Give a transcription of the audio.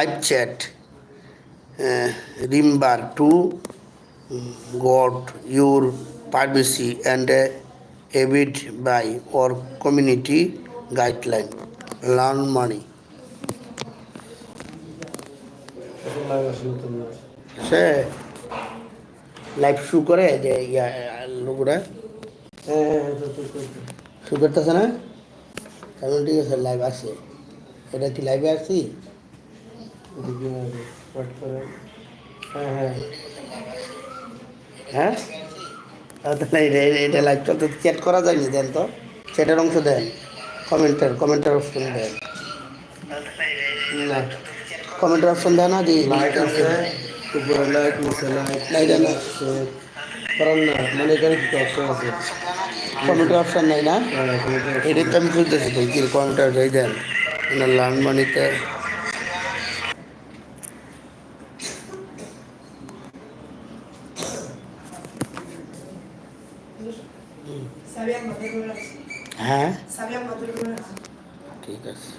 I've chat remember to got your permission and abide by our community guideline learn মানি সে live show করে যে লোকরা। শু করতেছে না? কেমন ঠিক আছে লাইভ আসে এটা কি লাইভে আসি করেন। হ্যাঁ হ্যাঁ। হ্যাঁ? তাহলে এটা- এটা- এটা লাইভ চলতে চ্যাট করা যায়নি দেন তো। চ্যাটের অংশ দেন। কমেন্টার কমেন্টার অপশন দেন। না কমেন্টার অপশন দেন না যে লাইট আছে। উপরে লাইট নিচে লাইট Light আছে। করান না মানে এখানে কি অপশন আছে। কমেন্টার অপশন নাই না? হ্যাঁ, computer option। তো আমি খুঁজতেছি তো কমেন্টার দেন। লার্ন মানিতে হ্যাঁ. ঠিক আছে